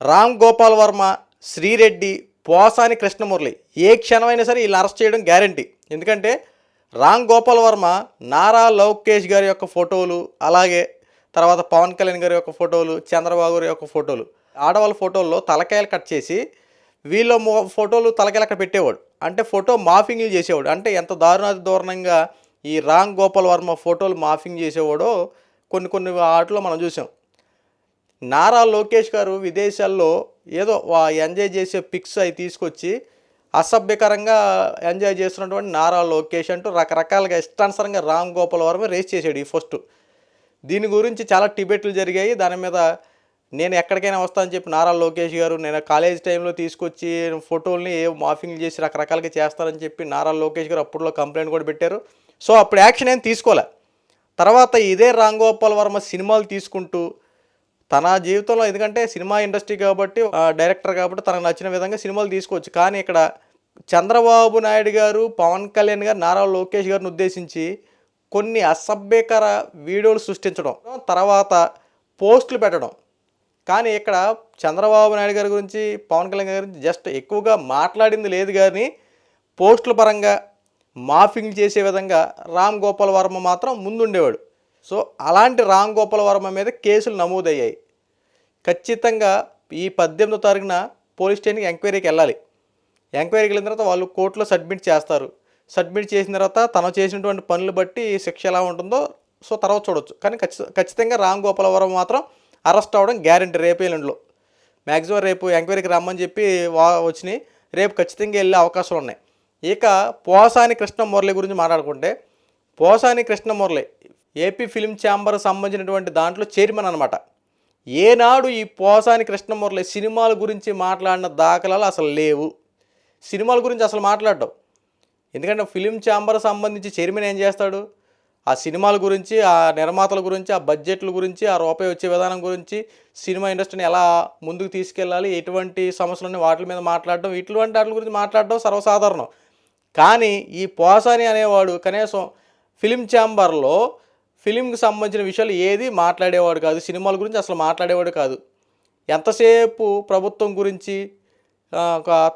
రామ్ గోపాల్ వర్మ శ్రీరెడ్డి పోసాని కృష్ణమురళి ఏ క్షణమైనా సరే వీళ్ళని అరెస్ట్ చేయడం గ్యారంటీ. ఎందుకంటే రామ్ గోపాల్ వర్మ నారా లోకేష్ గారి యొక్క ఫోటోలు అలాగే తర్వాత పవన్ కళ్యాణ్ గారి యొక్క ఫోటోలు చంద్రబాబు గారి యొక్క ఫోటోలు ఆడవాళ్ళ ఫోటోల్లో తలకాయలు కట్ చేసి వీళ్ళ ఫోటోలు తలకాయలు అక్కడ పెట్టేవాడు. అంటే ఫోటో మాఫింగ్లు చేసేవాడు. అంటే ఎంత దారుణాది దారుణంగా ఈ రామ్ గోపాల్ వర్మ ఫోటోలు మాఫింగ్ చేసేవాడో కొన్ని కొన్ని ఆటలో మనం చూసాం. నారా లోకేష్ గారు విదేశాల్లో ఏదో వా- ఎంజాయ్ చేసే పిక్స్ అవి తీసుకొచ్చి అసభ్యకరంగా ఎంజాయ్ చేస్తున్నటువంటి నారా లోకేష్ అంటూ రకరకాలుగా ఇష్టానుసారంగా రామ్ గోపాల్ వర్మ రేస్ చేశాడు ఈ ఫస్ట్. దీని గురించి చాలా టిబెట్లు జరిగాయి. దాని మీద నేను ఎక్కడికైనా వస్తానని చెప్పి నారా లోకేష్ గారు నేను కాలేజ్ టైంలో తీసుకొచ్చి ఫోటోల్ని ఏ మాఫింగ్ చేసి రకరకాలుగా చేస్తారని చెప్పి నారా లోకేష్ గారు అప్పుడులో కంప్లైంట్ కూడా పెట్టారు. సో అప్పుడు యాక్షన్ ఏం తీసుకోలే. తర్వాత ఇదే రామ్ గోపాల్ వర్మ సినిమాలు తీసుకుంటూ తన జీవితంలో ఎందుకంటే సినిమా ఇండస్ట్రీ కాబట్టి ఆ, డైరెక్టర్ కాబట్టి తనకు నచ్చిన విధంగా సినిమాలు తీసుకోవచ్చు. కానీ ఇక్కడ చంద్రబాబు నాయుడు గారు పవన్ కళ్యాణ్ గారు నారా లోకేష్ గారిని ఉద్దేశించి కొన్ని అసభ్యకర వీడియోలు సృష్టించడం తర్వాత పోస్టులు పెట్టడం. కానీ ఇక్కడ చంద్రబాబు నాయుడు గారి గురించి పవన్ కళ్యాణ్ గారి గురించి జస్ట్ ఎక్కువగా మాట్లాడింది లేదు కానీ పోస్టుల పరంగా మాఫింగ్ చేసే విధంగా రామ్ గోపాల్ వర్మ మాత్రం ముందుండేవాడు. సో అలాంటి రామ్ గోపాల్ వర్మ మీద కేసులు నమోదయ్యాయి. ఖచ్చితంగా ఈ పద్దెనిమిదో తారీఖున పోలీస్ స్టేషన్కి ఎంక్వైరీకి వెళ్ళాలి. ఎంక్వైరీకి వెళ్ళిన తర్వాత వాళ్ళు కోర్టులో సబ్మిట్ చేస్తారు. సబ్మిట్ చేసిన తర్వాత తను చేసినటువంటి పనులు బట్టి శిక్ష ఎలా ఉంటుందో సో తర్వాత చూడొచ్చు. కానీ ఖచ్చిత ఖచ్చితంగా రామ్ గోపాల్ వర్మ మాత్రం అరెస్ట్ అవ్వడం గ్యారంటీ రేపు ఎల్లుండిలో మ్యాక్సిమం రేపు ఎంక్వైరీకి రమ్మని చెప్పి వా వచ్చినాయి. రేపు ఖచ్చితంగా వెళ్ళే అవకాశాలు ఉన్నాయి. ఇక పోసాని కృష్ణ మురళి గురించి మాట్లాడుకుంటే Posani Krishna Murali AP film chamber సంబంధించినటువంటి దాంట్లో చైర్మన్ అనమాట ఏనాడు ఈ పోసాని కృష్ణమురళి సినిమాల గురించి మాట్లాడిన దాఖలాలు అసలు లేవు. సినిమాల గురించి అసలు మాట్లాడడం. ఎందుకంటే ఫిలిం ఛాంబర్ సంబంధించి చైర్మన్ ఏం చేస్తాడు? ఆ సినిమాల గురించి ఆ నిర్మాతల గురించి ఆ బడ్జెట్ల గురించి ఆ రూపాయి వచ్చే విధానం గురించి సినిమా ఇండస్ట్రీని ఎలా ముందుకు తీసుకెళ్ళాలి ఎటువంటి సమస్యలన్నీ వాటి మీద మాట్లాడడం ఇటువంటి వాటి గురించి మాట్లాడడం సర్వసాధారణం. కానీ ఈ పోసాని అనేవాడు కనీసం ఫిలిం ఛాంబర్లో ఫిలింకి సంబంధించిన విషయాలు ఏది మాట్లాడేవాడు కాదు. సినిమాల గురించి అసలు మాట్లాడేవాడు కాదు. ఎంతసేపు ప్రభుత్వం గురించి ఆ,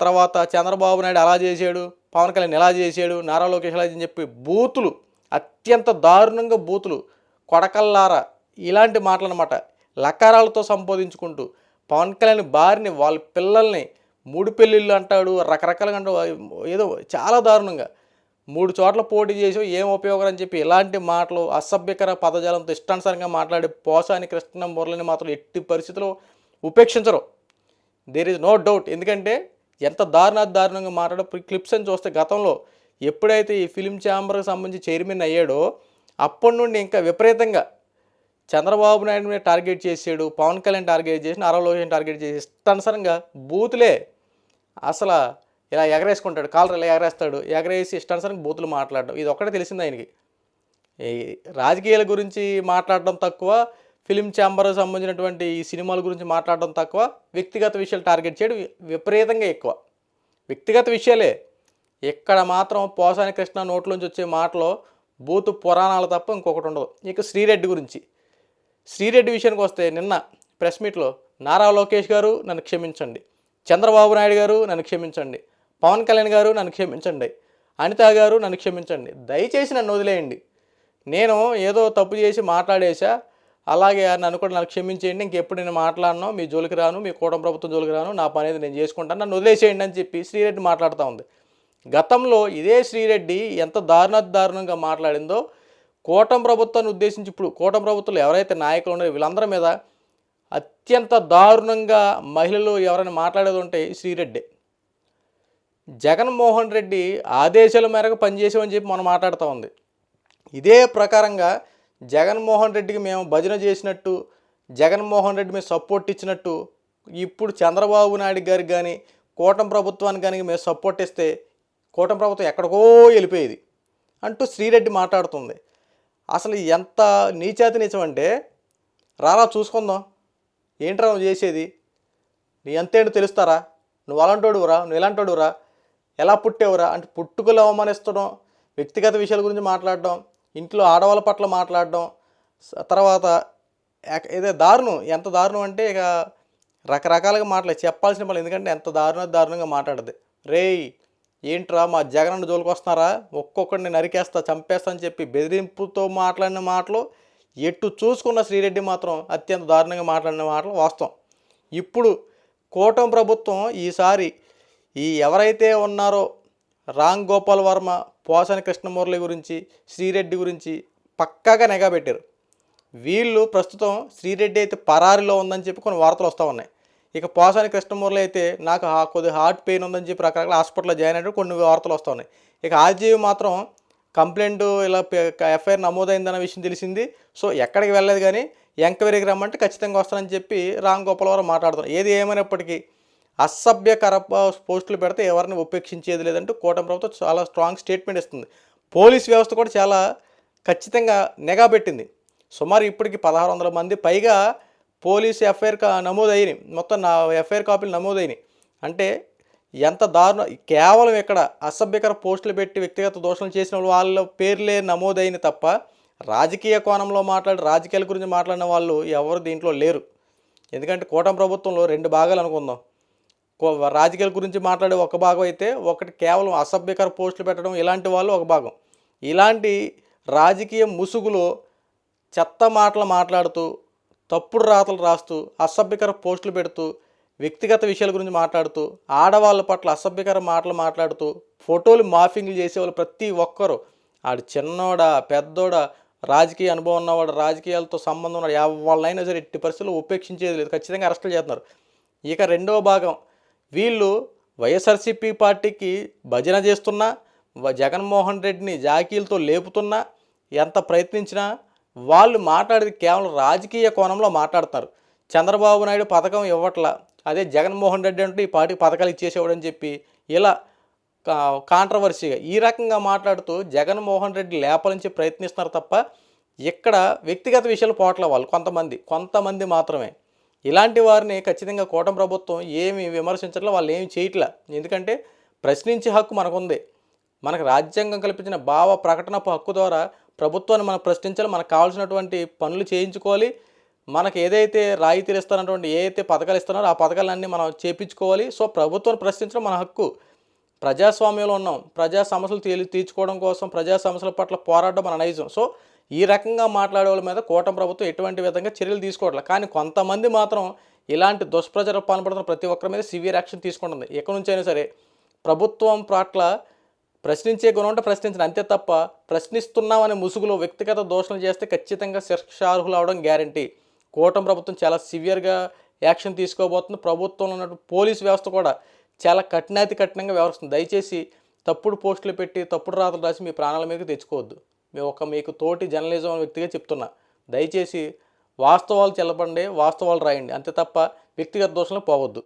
తర్వాత చంద్రబాబు నాయుడు అలా చేశాడు పవన్ కళ్యాణ్ ఎలా చేశాడు నారా లోకేష్ ఎలా అని చెప్పి బూతులు అత్యంత దారుణంగా బూతులు కొడకల్లారా ఇలాంటి మాటలన్నమాట. లకారాలతో సంబోధించుకుంటూ పవన్ కళ్యాణ్ భార్యని వాళ్ళ పిల్లల్ని మూడు పెళ్ళిళ్ళు అంటాడు రకరకాలుగా అంటాడు ఏదో చాలా దారుణంగా. మూడు చోట్ల పోటీ చేసి ఏం ఉపయోగం అని చెప్పి ఇలాంటి మాటలు అసభ్యకర పదజాలంతో ఇష్టానుసారంగా మాట్లాడే పోసాని కృష్ణ మురళిని మాత్రం ఎట్టి పరిస్థితుల్లో ఉపేక్షించరు. దేర్ ఇస్ నో డౌట్ ఎందుకంటే ఎంత దారుణ దారుణంగా మాట్లాడే క్లిప్స్ అని చూస్తే గతంలో ఎప్పుడైతే ఈ ఫిలిం ఛాంబర్కి సంబంధించి చైర్మన్ అయ్యాడో అప్పటి నుండి ఇంకా విపరీతంగా చంద్రబాబు నాయుడు మీద టార్గెట్ చేసాడు పవన్ కళ్యాణ్ టార్గెట్ చేసిన నారా టార్గెట్ చేసి ఇష్టానుసారంగా బూతులే. అసలు ఇలా ఎగరేసుకుంటాడు కాలర్ ఇలా ఎగరేస్తాడు ఎగరేసి ఇష్టానుసారంగా బూతులు మాట్లాడడం ఇది ఒక్కటే తెలిసింది ఆయనకి. ఈ రాజకీయాల గురించి మాట్లాడడం తక్కువ ఫిలిం ఛాంబర్ సంబంధించినటువంటి ఈ సినిమాల గురించి మాట్లాడడం తక్కువ వ్యక్తిగత విషయాలు టార్గెట్ చేయడం విపరీతంగా ఎక్కువ. వ్యక్తిగత విషయాలే. ఇక్కడ మాత్రం పోసాని కృష్ణ నోట్లోంచి వచ్చే మాటలో బూతు పురాణాలు తప్ప ఇంకొకటి ఉండదు. ఇక శ్రీరెడ్డి గురించి. శ్రీరెడ్డి విషయానికి వస్తే నిన్న ప్రెస్ మీట్లో నారా లోకేష్ గారు నన్ను క్షమించండి. చంద్రబాబు నాయుడు గారు నన్ను క్షమించండి. పవన్ కళ్యాణ్ గారు నన్ను క్షమించండి అనిత గారు నన్ను క్షమించండి దయచేసి నన్ను వదిలేయండి. నేను ఏదో తప్పు చేసి మాట్లాడేశా అలాగే నన్ను కూడా నన్ను క్షమించేయండి ఇంకెప్పుడు నేను మాట్లాడను మీ జోలికి రాను మీ కూటమి ప్రభుత్వం జోలికి రాను నా పని అనేది నేను చేసుకుంటాను నన్ను వదిలేసేయండి అని చెప్పి శ్రీరెడ్డి మాట్లాడుతూ ఉంది. గతంలో ఇదే శ్రీరెడ్డి ఎంత దారుణ దారుణంగా మాట్లాడిందో కూటమి ప్రభుత్వాన్ని ఉద్దేశించి ఇప్పుడు కూటమి ప్రభుత్వంలో ఎవరైతే నాయకులు ఉన్నారో వీళ్ళందరి మీద అత్యంత దారుణంగా మహిళలు ఎవరైనా మాట్లాడేది ఉంటే శ్రీరెడ్డి. జగన్మోహన్ రెడ్డి ఆదేశాల మేరకు పనిచేసామని చెప్పి మనం మాట్లాడుతూ ఉంది. ఇదే ప్రకారంగా జగన్మోహన్ రెడ్డికి మేము భజన చేసినట్టు జగన్మోహన్ రెడ్డి మేము సపోర్ట్ ఇచ్చినట్టు ఇప్పుడు చంద్రబాబు నాయుడు గారికి కానీ కూటమి ప్రభుత్వానికి కానీ మేము సపోర్ట్ ఇస్తే కూటమి ప్రభుత్వం ఎక్కడికో వెళ్ళిపోయేది అంటూ శ్రీరెడ్డి మాట్లాడుతుంది. అసలు ఎంత నీచాతి నీచం అంటే రారా చూసుకుందాం ఏంట్రా నువ్వు చేసేది? నీ ఎంతేంటో తెలుస్తారా? నువ్వు అలాంటోడురా నువ్వు ఇలాంటోడురా ఎలా పుట్టేవరా? అంటే పుట్టుకలు అవమానిస్తడం వ్యక్తిగత విషయాల గురించి మాట్లాడడం ఇంట్లో ఆడవాళ్ళ పట్ల మాట్లాడడం తర్వాత ఇదే దారుణం ఎంత దారుణం అంటే ఇక రకరకాలుగా మాటలు చెప్పాల్సిన పని ఎందుకంటే ఎంత దారుణ దారుణంగా మాట్లాడదు. రేయ్ ఏంట్రా మా జగనన్న జోలికి వస్తున్నారా? ఒక్కొక్కడిని నరికేస్తా చంపేస్తా అని చెప్పి బెదిరింపుతో మాట్లాడిన మాటలు ఎటు చూసుకున్న శ్రీరెడ్డి మాత్రం అత్యంత దారుణంగా మాట్లాడిన మాటలు వాస్తవం. ఇప్పుడు కూటమి ప్రభుత్వం ఈసారి ఈ ఎవరైతే ఉన్నారో రామ్ గోపాల్ వర్మ పోసాని కృష్ణమురళి గురించి శ్రీరెడ్డి గురించి పక్కాగా నిఘా పెట్టారు. వీళ్ళు ప్రస్తుతం శ్రీరెడ్డి అయితే పరారిలో ఉందని చెప్పి కొన్ని వార్తలు వస్తూ ఉన్నాయి. ఇక పోసాని కృష్ణమూర్తి అయితే నాకు కొద్దిగా హార్ట్ పెయిన్ ఉందని చెప్పి రకరకాల హాస్పిటల్లో జాయిన్ అయినట్టు కొన్ని వార్తలు వస్తూ ఉన్నాయి. ఇక ఆర్జీవి మాత్రం కంప్లైంట్ ఇలా ఎఫ్ఐఆర్ నమోదైందన్న విషయం తెలిసింది. సో ఎక్కడికి వెళ్ళలేదు కానీ ఎంక్వైరీకి రమ్మంటే ఖచ్చితంగా వస్తానని చెప్పి రామ్ గోపాల్ వారు మాట్లాడుతున్నారు. ఏది ఏమైనప్పటికీ అసభ్యకర పోస్టులు పెడితే ఎవరిని ఉపేక్షించేది లేదంటూ కూటమి ప్రభుత్వం చాలా స్ట్రాంగ్ స్టేట్మెంట్ ఇస్తుంది. పోలీస్ వ్యవస్థ కూడా చాలా ఖచ్చితంగా నిఘా పెట్టింది. సుమారు ఇప్పటికి పదహారు వందల మంది పైగా పోలీస్ ఎఫ్ఐఆర్ కా నమోదైనవి మొత్తం నా ఎఫ్ఐఆర్ కాపీలు నమోదైనవి అంటే ఎంత దారుణ. కేవలం ఇక్కడ అసభ్యకర పోస్టులు పెట్టి వ్యక్తిగత దోషణలు చేసిన వాళ్ళ పేర్లే నమోదైన తప్ప రాజకీయ కోణంలో మాట్లాడి రాజకీయాల గురించి మాట్లాడిన వాళ్ళు ఎవరు దీంట్లో లేరు. ఎందుకంటే కూటమి ప్రభుత్వంలో రెండు భాగాలు అనుకుందాం. రాజకీయాల గురించి మాట్లాడే ఒక భాగం అయితే ఒకటి కేవలం అసభ్యకర పోస్టులు పెట్టడం ఇలాంటి వాళ్ళు ఒక భాగం. ఇలాంటి రాజకీయ ముసుగులో చెత్త మాటలు మాట్లాడుతూ తప్పుడు రాతలు రాస్తూ అసభ్యకర పోస్టులు పెడుతూ వ్యక్తిగత విషయాల గురించి మాట్లాడుతూ ఆడవాళ్ళ పట్ల అసభ్యకర మాటలు మాట్లాడుతూ ఫోటోలు మాఫింగ్లు చేసేవాళ్ళు ప్రతి ఒక్కరు. ఆడు చిన్నోడా పెద్దోడా రాజకీయ అనుభవం ఉన్నవాడు రాజకీయాలతో సంబంధం ఉన్నాడు వాళ్ళైనా సరే ఎట్టి పరిస్థితుల్లో ఉపేక్షించేది లేదు. ఖచ్చితంగా అరెస్టులు చేస్తున్నారు. ఇక రెండవ భాగం వీళ్ళు వైఎస్ఆర్సీపీ పార్టీకి భజన చేస్తున్నా జగన్మోహన్ రెడ్డిని జాకీలతో లేపుతున్నా ఎంత ప్రయత్నించినా వాళ్ళు మాట్లాడేది కేవలం రాజకీయ కోణంలో మాట్లాడతారు. చంద్రబాబు నాయుడు పథకం ఇవ్వట్లా అదే జగన్మోహన్ రెడ్డి అంటే ఈ పార్టీ పథకాలు ఇచ్చేసేవాడని చెప్పి ఇలా కా- కాంట్రవర్సీగా ఈ రకంగా మాట్లాడుతూ జగన్మోహన్ రెడ్డి లేపలించి ప్రయత్నిస్తున్నారు తప్ప ఇక్కడ వ్యక్తిగత విషయాలు పోవట్లే వాళ్ళు కొంతమంది కొంతమంది మాత్రమే. ఇలాంటి వారిని ఖచ్చితంగా కూటమి ప్రభుత్వం ఏమి విమర్శించట్లే వాళ్ళు ఏమి చేయట్లే. ఎందుకంటే ప్రశ్నించే హక్కు మనకుంది. మనకు రాజ్యాంగం కల్పించిన భావ ప్రకటన హక్కు ద్వారా ప్రభుత్వాన్ని మనం ప్రశ్నించాలి మనకు కావాల్సినటువంటి పనులు చేయించుకోవాలి. మనకు ఏదైతే రాయితీలు ఇస్తారన్నటువంటి ఏదైతే పథకాలు ఇస్తున్నారో ఆ పథకాలన్నీ మనం చేపించుకోవాలి. సో ప్రభుత్వాన్ని ప్రశ్నించడం మన హక్కు. ప్రజాస్వామ్యంలో ఉన్నాం. ప్రజా సమస్యలు తీ తీర్చుకోవడం కోసం ప్రజా సమస్యల పట్ల పోరాటం మన నైజం. సో ఈ రకంగా మాట్లాడే వాళ్ళ మీద కూటమి ప్రభుత్వం ఎటువంటి విధంగా చర్యలు తీసుకోవట్లేదు. కానీ కొంతమంది మాత్రం ఇలాంటి దుష్ప్రచారం పాల్పడుతున్న ప్రతి ఒక్కరి మీద సివియర్ యాక్షన్ తీసుకుంటుంది. ఎక్కడి నుంచైనా సరే ప్రభుత్వం పట్ల ప్రశ్నించే గుణం ఉంటే ప్రశ్నించిన అంతే తప్ప ప్రశ్నిస్తున్నామనే ముసుగులో వ్యక్తిగత దోషణలు చేస్తే ఖచ్చితంగా శిక్షార్హులు అవడం గ్యారంటీ. కూటమి ప్రభుత్వం చాలా సివియర్గా యాక్షన్ తీసుకోబోతుంది. ప్రభుత్వంలో ఉన్న పోలీస్ వ్యవస్థ కూడా చాలా కఠినాతి కఠినంగా వ్యవహరిస్తుంది. దయచేసి తప్పుడు పోస్టులు పెట్టి తప్పుడు రాతలు రాసి మీ ప్రాణాల మీదకి తెచ్చుకోవద్దు. మేము ఒక మీకు తోటి జర్నలిజం వ్యక్తిగా చెప్తున్నా. దయచేసి వాస్తవాలు చెల్లపండి వాస్తవాలు రాయండి. అంతే తప్ప వ్యక్తిగత దోషంలో పోవద్దు.